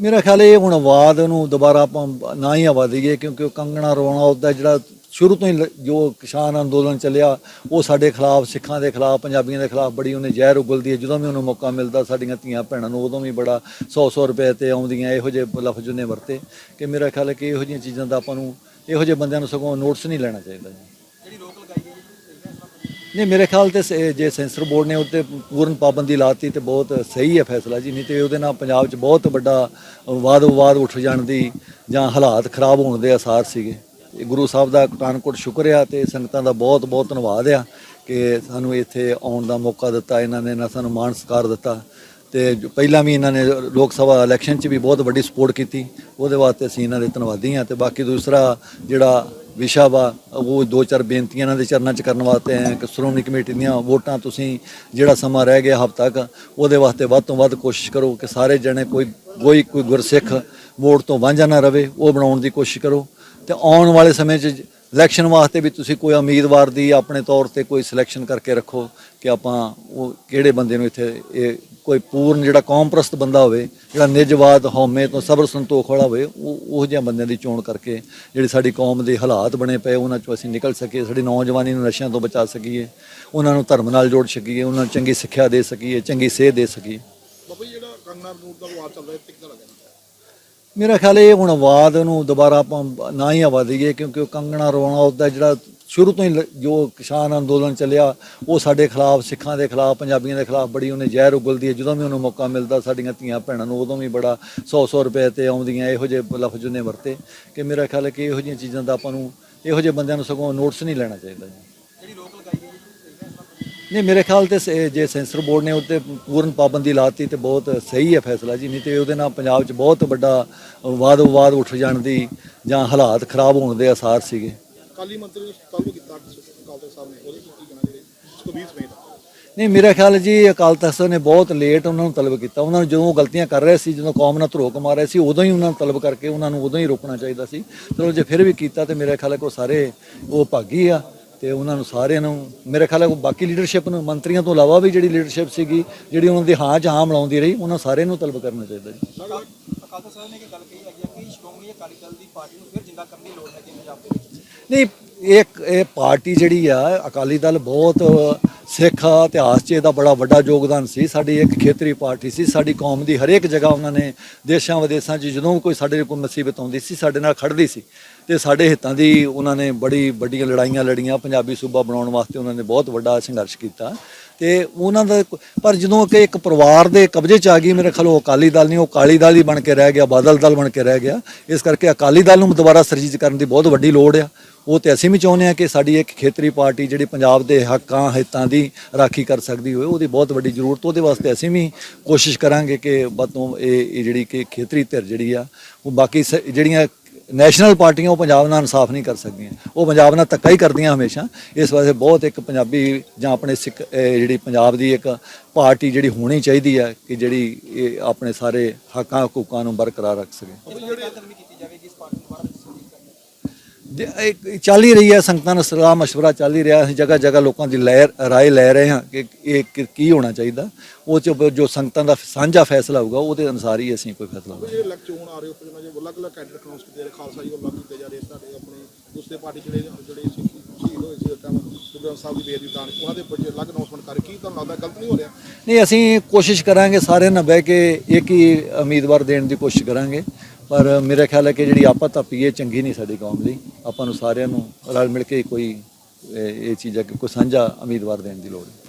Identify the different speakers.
Speaker 1: ਮੇਰਾ ਖਿਆਲ ਇਹ ਹੁਣ ਆਵਾਜ਼ ਨੂੰ ਦੁਬਾਰਾ ਆਪਾਂ ਨਾ ਹੀ ਆਵਾ ਦਈਏ, ਕਿਉਂਕਿ ਉਹ ਕੰਗਣਾ ਰੋਣਾ ਉਹਦਾ ਜਿਹੜਾ ਸ਼ੁਰੂ ਤੋਂ ਹੀ ਲ- ਜੋ ਕਿਸਾਨ ਅੰਦੋਲਨ ਚੱਲਿਆ, ਉਹ ਸਾਡੇ ਖਿਲਾਫ, ਸਿੱਖਾਂ ਦੇ ਖਿਲਾਫ, ਪੰਜਾਬੀਆਂ ਦੇ ਖਿਲਾਫ ਬੜੀ ਉਹਨੇ ਜ਼ਹਿਰ ਉਗਲਦੀ ਹੈ। ਜਦੋਂ ਵੀ ਉਹਨੂੰ ਮੌਕਾ ਮਿਲਦਾ, ਸਾਡੀਆਂ ਧੀਆਂ ਭੈਣਾਂ ਨੂੰ ਉਦੋਂ ਵੀ ਬੜਾ 100-100 ਰੁਪਏ ਤੇ ਆਉਂਦੀਆਂ, ਇਹੋ ਜਿਹੇ ਲਫ਼ਜ਼ ਉਹਨੇ ਵਰਤੇ ਕਿ ਮੇਰਾ ਖਿਆਲ ਹੈ ਕਿ ਇਹੋ ਜਿਹੀਆਂ ਚੀਜ਼ਾਂ ਦਾ ਆਪਾਂ ਨੂੰ, ਇਹੋ ਜਿਹੇ ਬੰਦਿਆਂ ਨੂੰ ਸਗੋਂ ਨੋਟਿਸ ਨਹੀਂ ਲੈਣਾ ਚਾਹੀਦਾ ਨਹੀਂ, ਮੇਰੇ ਖਿਆਲ ਤੇ ਸ- ਜੇ ਸੈਂਸਰ ਬੋਰਡ ਨੇ ਉੱਤੇ ਪੂਰਨ ਪਾਬੰਦੀ ਲਾਤੀ ਤੇ ਬਹੁਤ ਸਹੀ ਹੈ ਫੈਸਲਾ ਜੀ, ਨਹੀਂ ਤੇ ਉਹਦੇ ਨਾਲ ਪੰਜਾਬ 'ਚ ਬਹੁਤ ਵੱਡਾ ਵਾਦ ਵਿਵਾਦ ਉੱਠ ਜਾਣ ਦੀ ਜਾਂ ਹਾਲਾਤ ਖਰਾਬ ਹੋਣ ਦੇ ਆਸਾਰ ਸੀਗੇ। ਇਹ ਗੁਰੂ ਸਾਹਿਬ ਦਾ ਪਠਾਨਕੋਟ ਸ਼ੁਕਰ ਆ ਤੇ ਸੰਗਤਾਂ ਦਾ ਬਹੁਤ ਬਹੁਤ ਧੰਨਵਾਦ ਆ ਕਿ ਸਾਨੂੰ ਇੱਥੇ ਆਉਣ ਦਾ ਮੌਕਾ ਦਿੱਤਾ, ਇਹਨਾਂ ਨੇ ਨਾ ਸਾਨੂੰ ਮਾਣ ਸਤਿਕਾਰ ਦਿੱਤਾ। ਤੇ ਪਹਿਲਾਂ ਵੀ ਇਹਨਾਂ ਨੇ ਲੋਕ ਸਭਾ ਇਲੈਕਸ਼ਨ 'ਚ ਵੀ ਬਹੁਤ ਵੱਡੀ ਸਪੋਰਟ ਕੀਤੀ। ਉਹਦੇ ਵਾਸਤੇ ਅਸੀਂ ਇਹਨਾਂ ਦੇ ਧੰਨਵਾਦੀ ਹਾਂ ਤੇ ਬਾਕੀ ਦੂਸਰਾ ਜਿਹੜਾ ਵਿਸ਼ਾ ਵਾ, ਉਹ ਦੋ ਚਾਰ ਬੇਨਤੀਆਂ ਇਹਨਾਂ ਦੇ ਚਰਨਾਂ 'ਚ ਕਰਨ ਵਾਸਤੇ ਹੈ ਕਿ ਸ਼੍ਰੋਮਣੀ ਕਮੇਟੀ ਦੀਆਂ ਵੋਟਾਂ ਤੁਸੀਂ ਜਿਹੜਾ ਸਮਾਂ ਰਹਿ ਗਿਆ ਹਫ਼ਤਾ ਤੱਕ ਉਹਦੇ ਵਾਸਤੇ ਵੱਧ ਤੋਂ ਵੱਧ ਕੋਸ਼ਿਸ਼ ਕਰੋ ਕਿ ਸਾਰੇ ਜਣੇ ਕੋਈ ਕੋਈ ਕੋਈ ਗੁਰਸਿੱਖ ਵੋਟ ਤੋਂ ਵਾਂਝਾ ਨਾ ਰਵੇ, ਉਹ ਬਣਾਉਣ ਦੀ ਕੋਸ਼ਿਸ਼ ਕਰੋ। ਤੇ ਆਉਣ ਵਾਲੇ ਸਮੇਂ 'ਚ ਇਲੈਕਸ਼ਨ ਵਾਸਤੇ ਵੀ ਤੁਸੀਂ ਕੋਈ ਉਮੀਦਵਾਰ ਦੀ ਆਪਣੇ ਤੌਰ ਤੇ ਕੋਈ ਸਿਲੈਕਸ਼ਨ ਕਰਕੇ ਰੱਖੋ ਕਿ ਆਪਾਂ ਉਹ ਕਿਹੜੇ ਬੰਦੇ ਨੂੰ ਇੱਥੇ ਇਹ ਕੋਈ ਪੂਰਨ ਜਿਹੜਾ ਕੌਮਪ੍ਰਸਤ ਬੰਦਾ ਹੋਵੇ ਜਿਹੜਾ ਨਿਜਵਾਦ ਹਉਮੈ ਤੋਂ ਸਬਰ ਸੰਤੋਖ ਵਾਲਾ ਹੋਵੇ ਉਹ ਉਹ ਜਿਹੇ ਬੰਦਿਆਂ ਦੀ ਚੋਣ ਕਰਕੇ ਜਿਹੜੀ ਸਾਡੀ ਕੌਮ ਦੇ ਹਾਲਾਤ ਬਣੇ ਪਏ ਉਹਨਾਂ ਚੋਂ ਅਸੀਂ ਨਿਕਲ ਸਕੀਏ ਸਾਡੀ ਨੌਜਵਾਨੀ ਨੂੰ ਨਸ਼ਿਆਂ ਤੋਂ ਬਚਾ ਸਕੀਏ ਉਹਨਾਂ ਨੂੰ ਧਰਮ ਨਾਲ ਜੋੜ ਸਕੀਏ ਉਹਨਾਂ ਨੂੰ ਚੰਗੀ ਸਿੱਖਿਆ ਦੇ ਸਕੀਏ ਚੰਗੀ ਸੇਧ ਦੇ ਸਕੀਏ।
Speaker 2: ਬਾਬਾ ਜਿਹੜਾ ਕੰਗਨਾ ਰਨੂਰ ਦਾ ਵਿਵਾਦ ਚੱਲ ਰਿਹਾ ਕਿੱਦਾਂ ਲੱਗਿਆ?
Speaker 1: ਮੇਰਾ ਖਿਆਲ ਇਹ ਹੁਣ ਆਵਾਜ਼ ਨੂੰ ਦੁਬਾਰਾ ਆਪਾਂ ਨਾ ਹੀ ਹਵਾ ਦਈਏ ਕਿਉਂਕਿ ਉਹ ਕੰਗਣਾ ਰੋਣਾ ਉਹਦਾ ਜਿਹੜਾ ਸ਼ੁਰੂ ਤੋਂ ਹੀ ਲ- ਜੋ ਕਿਸਾਨ ਅੰਦੋਲਨ ਚੱਲਿਆ, ਉਹ ਸਾਡੇ ਖਿਲਾਫ, ਸਿੱਖਾਂ ਦੇ ਖਿਲਾਫ, ਪੰਜਾਬੀਆਂ ਦੇ ਖਿਲਾਫ ਬੜੀ ਉਹਨੇ ਜ਼ਹਿਰ ਉਗਲਦੀ ਹੈ। ਜਦੋਂ ਵੀ ਉਹਨੂੰ ਮੌਕਾ ਮਿਲਦਾ, ਸਾਡੀਆਂ ਧੀਆਂ ਭੈਣਾਂ ਨੂੰ ਉਦੋਂ ਵੀ ਬੜਾ 100-100 ਰੁਪਏ ਤੇ ਆਉਂਦੀਆਂ, ਇਹੋ ਜਿਹੇ ਲਫ਼ਜ਼ ਉਹਨੇ ਵਰਤੇ ਕਿ ਮੇਰਾ ਖਿਆਲ ਹੈ ਕਿ ਇਹੋ ਜਿਹੀਆਂ ਚੀਜ਼ਾਂ ਦਾ ਆਪਾਂ ਨੂੰ, ਇਹੋ ਜਿਹੇ ਬੰਦਿਆਂ ਨੂੰ ਸਗੋਂ ਨੋਟਿਸ ਨਹੀਂ ਲੈਣਾ ਚਾਹੀਦਾ ਜੀ। ਨਹੀਂ, ਮੇਰੇ ਖਿਆਲ ਤੇ ਸ- ਜੇ ਸੈਂਸਰ ਬੋਰਡ ਨੇ ਉੱਤੇ ਪੂਰਨ ਪਾਬੰਦੀ ਲਾਤੀ ਤੇ ਬਹੁਤ ਸਹੀ ਹੈ ਫੈਸਲਾ ਜੀ, ਨਹੀਂ ਤੇ ਉਹਦੇ ਨਾਲ ਪੰਜਾਬ 'ਚ ਬਹੁਤ ਵੱਡਾ ਵਾਦ ਵਿਵਾਦ ਉੱਠ ਜਾਣ ਦੀ ਜਾਂ ਹਾਲਾਤ ਖਰਾਬ ਹੋਣ ਦੇ ਆਸਾਰ ਸੀਗੇ।
Speaker 2: ਕਾਲੀ ਮੰਤਰੀ ਨੇ ਤਲਬ ਕੀਤਾ ਅਕਾਲ ਤਖਤ ਸਾਹਿਬ ਨੇ। ਉਹਦੇ ਕੀ ਕਹਿਣਾ ਜਿਹੜੇ ਸੁਖਬੀਰ ਸਮੇਤ
Speaker 1: ਨਹੀਂ ਮੇਰਾ ਖਿਆਲ ਜੀ ਅਕਾਲ ਤਖਤ ਸਾਹਿਬ ਨੇ ਬਹੁਤ ਲੇਟ ਉਹਨਾਂ ਨੂੰ ਤਲਬ ਕੀਤਾ। ਉਹਨਾਂ ਨੂੰ ਜਦੋਂ ਉਹ ਗਲਤੀਆਂ ਕਰ ਰਹੇ ਸੀ ਜਦੋਂ ਕੌਮ ਨਾਲ ਧਰੋਕ ਮਾਰ ਰਹੇ ਸੀ ਉਦੋਂ ਹੀ ਉਹਨਾਂ ਨੂੰ ਤਲਬ ਕਰਕੇ ਉਹਨਾਂ ਨੂੰ ਉਦੋਂ ਹੀ ਰੋਕਣਾ ਚਾਹੀਦਾ ਸੀ। ਚਲੋ ਜੇ ਫਿਰ ਵੀ ਕੀਤਾ ਤੇ ਮੇਰਾ ਖਿਆਲ ਹੈ ਕਿ ਉਹ ਸਾਰੇ ਉਹ ਭਾਗੀ ਆ ਤੇ ਉਹਨਾਂ ਨੂੰ ਸਾਰਿਆਂ ਨੂੰ ਮੇਰੇ ਖਿਆਲ ਹੈ ਬਾਕੀ ਲੀਡਰਸ਼ਿਪ ਨੂੰ ਮੰਤਰੀਆਂ ਤੋਂ ਇਲਾਵਾ ਵੀ ਜਿਹੜੀ ਲੀਡਰਸ਼ਿਪ ਸੀਗੀ ਜਿਹੜੀ ਉਹਨਾਂ ਦੀ ਹਾਂ 'ਚ ਹਾਂ ਮਿਲਾਉਂਦੀ ਰਹੀ ਉਹਨਾਂ ਸਾਰਿਆਂ ਨੂੰ ਤਲਬ ਕਰਨਾ ਚਾਹੀਦਾ ਜੀ।
Speaker 3: ਅਕਾਲ ਤਖਤ ਸਾਹਿਬ ਨੇ ਇੱਕ ਗੱਲ ਕਹੀ ਹੈਗੀ ਹੈ ਕਿ ਸ਼੍ਰੋਮਣੀ ਅਕਾਲੀ ਦਲ ਦੀ ਪਾਰਟੀ ਨੂੰ ਫਿਰ ਜਿੰਦਾ ਕਰਨ ਦੀ ਲੋੜ ਹੈ ਕਿ ਪੰਜਾਬ ਦੇ ਵਿੱਚ।
Speaker 1: ਨਹੀਂ ਇਹ ਇਹ ਪਾਰਟੀ ਜਿਹੜੀ ਆ, ਅਕਾਲੀ ਦਲ ਬਹੁਤ ਸਿੱਖ ਇਤਿਹਾਸ 'ਚ ਇਹਦਾ ਬੜਾ ਵੱਡਾ ਯੋਗਦਾਨ ਸੀ। ਸਾਡੀ ਇੱਕ ਖੇਤਰੀ ਪਾਰਟੀ ਸੀ, ਸਾਡੀ ਕੌਮ ਦੀ ਹਰੇਕ ਜਗ੍ਹਾ ਉਹਨਾਂ ਨੇ ਦੇਸ਼ਾਂ ਵਿਦੇਸ਼ਾਂ 'ਚ ਜਦੋਂ ਕੋਈ ਸਾਡੇ ਕੋਲ ਮੁਸੀਬਤ ਆਉਂਦੀ ਸੀ, ਸਾਡੇ ਨਾਲ ਖੜਦੀ ਸੀ। ਤੇ ਸਾਡੇ ਹਿੱਤਾਂ ਦੀ ਉਹਨਾਂ ਨੇ ਬੜੀ ਵੱਡੀਆਂ ਲੜਾਈਆਂ ਲੜੀਆਂ, ਪੰਜਾਬੀ ਸੂਬਾ ਬਣਾਉਣ ਵਾਸਤੇ ਉਹਨਾਂ ਨੇ ਬਹੁਤ ਵੱਡਾ ਸੰਘਰਸ਼ ਕੀਤਾ। ਤੇ ਉਹਨਾਂ ਦਾ ਪਰ ਜਦੋਂ ਕਿ ਇੱਕ ਪਰਿਵਾਰ ਦੇ ਕਬਜ਼ੇ 'ਚ ਆ ਗਈ, ਮੇਰੇ ਖਿਆਲ ਉਹ ਅਕਾਲੀ ਦਲ ਨਹੀਂ, ਉਹ ਕਾਲੀ ਦਲ ਹੀ ਬਣ ਕੇ ਰਹਿ ਗਿਆ, ਬਾਦਲ ਦਲ ਬਣ ਕੇ ਰਹਿ ਗਿਆ। ਇਸ ਕਰਕੇ ਅਕਾਲੀ ਦਲ ਨੂੰ ਦੁਬਾਰਾ ਸਰਜੀਤ ਕਰਨ ਦੀ ਬਹੁਤ ਵੱਡੀ ਲੋੜ ਆ। ਉਹ ਤੇ ਅਸੀਂ ਵੀ ਚਾਹੁੰਦੇ ਹਾਂ ਕਿ ਸਾਡੀ ਇੱਕ ਖੇਤਰੀ ਪਾਰਟੀ ਜਿਹੜੀ ਪੰਜਾਬ ਦੇ ਹੱਕਾਂ, ਹਿੱਤਾਂ ਦੀ ਰਾਖੀ ਕਰ ਸਕਦੀ ਹੋਵੇ, ਉਹਦੀ ਬਹੁਤ ਵੱਡੀ ਜ਼ਰੂਰਤ, ਉਹਦੇ ਵਾਸਤੇ ਅਸੀਂ ਵੀ ਕੋਸ਼ਿਸ਼ ਕਰਾਂਗੇ ਕਿ ਬਤੋਂ ਇਹ ਇਹ ਜਿਹੜੀ ਕਿ ਖੇਤਰੀ ਧਿਰ ਜਿਹੜੀ ਆ, ਉਹ ਬਾਕੀ ਸ- ਜਿਹੜੀਆਂ ਨੈਸ਼ਨਲ ਪਾਰਟੀਆਂ ਉਹ ਪੰਜਾਬ ਨਾਲ ਇਨਸਾਫ ਨਹੀਂ ਕਰ ਸਕਦੀਆਂ। ਉਹ ਪੰਜਾਬ ਨਾਲ ਧੱਕਾ ਹੀ ਕਰਦੀਆਂ ਹਮੇਸ਼ਾ। ਇਸ ਵਾਸਤੇ ਬਹੁਤ ਇੱਕ ਪੰਜਾਬੀ ਜਾਂ ਆਪਣੇ ਸਿੱਖ ਜਿਹੜੀ ਪੰਜਾਬ ਦੀ ਇੱਕ ਪਾਰਟੀ ਜਿਹੜੀ ਹੋਣੀ ਚਾਹੀਦੀ ਹੈ ਕਿ ਜਿਹੜੀ ਇਹ ਆਪਣੇ ਸਾਰੇ ਹੱਕਾਂ ਹਕੂਕਾਂ ਨੂੰ ਬਰਕਰਾਰ ਰੱਖ ਸਕੇ। ਚੱਲ ਹੀ ਰਹੀ ਹੈ ਸੰਗਤਾਂ ਨਾਲ ਸਲਾਹ ਮਸ਼ਵਰਾ ਚੱਲ ਹੀ ਰਿਹਾ ਅਸੀਂ ਜਗ੍ਹਾ ਜਗ੍ਹਾ ਲੋਕਾਂ ਦੀ ਲੈ ਰਾਏ ਲੈ ਰਹੇ ਹਾਂ ਕਿ ਇਹ ਕਿ- ਹੋਣਾ ਚਾਹੀਦਾ। ਉਹ ਚ ਜੋ ਸੰਗਤਾਂ ਦਾ ਸਾਂਝਾ ਫੈਸਲਾ ਹੋਊਗਾ ਉਹਦੇ ਅਨੁਸਾਰ ਹੀ ਅਸੀਂ ਕੋਈ ਫੈਸਲਾ
Speaker 2: ਜਿਹੜੇ ਲੱਗ ਚੋਣ ਆ ਰਹੇ ਉੱਪਰ ਜਿਹਨਾਂ ਜੇ ਅਲੱਗ-ਅਲੱਗ ਕੈਂਡੀਡੇਟ ਅਨਾਉਂਸ ਕੀਤੇ ਜਾ ਰਹੇ ਖਾਲਸਾ ਜੀ ਵੱਲੋਂ ਕੀਤੇ ਜਾ ਰਹੇ ਤੁਹਾਡੇ ਆਪਣੇ ਦੂਸਰੇ ਪਾਰਟੀ ਜਿਹੜੇ ਜਿਹੜੇ ਸਿੱਖ ਸ਼ਹੀਦ ਹੋਏ ਸੀ ਉਸ ਟਾਈਮ ਗੁਰੂ ਗ੍ਰੰਥ ਸਾਹਿਬ ਦੀ ਬੇਅਦਬੀ ਦਾਨ ਉਹਨਾਂ ਦੇ ਬੱਚੇ ਅਲੱਗ ਅਨਾਉਂਸਮੈਂਟ ਕਰ ਕੀ ਤੁਹਾਨੂੰ ਲੱਗਦਾ ਗਲਤ ਨਹੀਂ ਹੋ ਰਿਹਾ?
Speaker 1: ਨਹੀਂ ਅਸੀਂ ਕੋਸ਼ਿਸ਼ ਕਰਾਂਗੇ ਸਾਰਿਆਂ ਨਾਲ ਬਹਿ ਕੇ ਇੱਕ ਹੀ ਉਮੀਦਵਾਰ ਦੇਣ ਦੀ ਕੋਸ਼ਿਸ਼ ਕਰਾਂਗੇ। ਪਰ ਮੇਰਾ ਖਿਆਲ ਹੈ ਕਿ ਜਿਹੜੀ ਆਪਾ ਧੱਪੀ ਇਹ ਚੰਗੀ ਨਹੀਂ ਸਾਡੀ ਕੌਮ ਲਈ ਆਪਾਂ ਨੂੰ ਸਾਰਿਆਂ ਨੂੰ ਰਲ ਮਿਲ ਕੇ ਕੋਈ, ਇਹ ਚੀਜ਼ ਅੱਗੇ ਕੋਈ ਸਾਂਝਾ ਉਮੀਦਵਾਰ ਦੇਣ ਦੀ ਲੋੜ ਹੈ।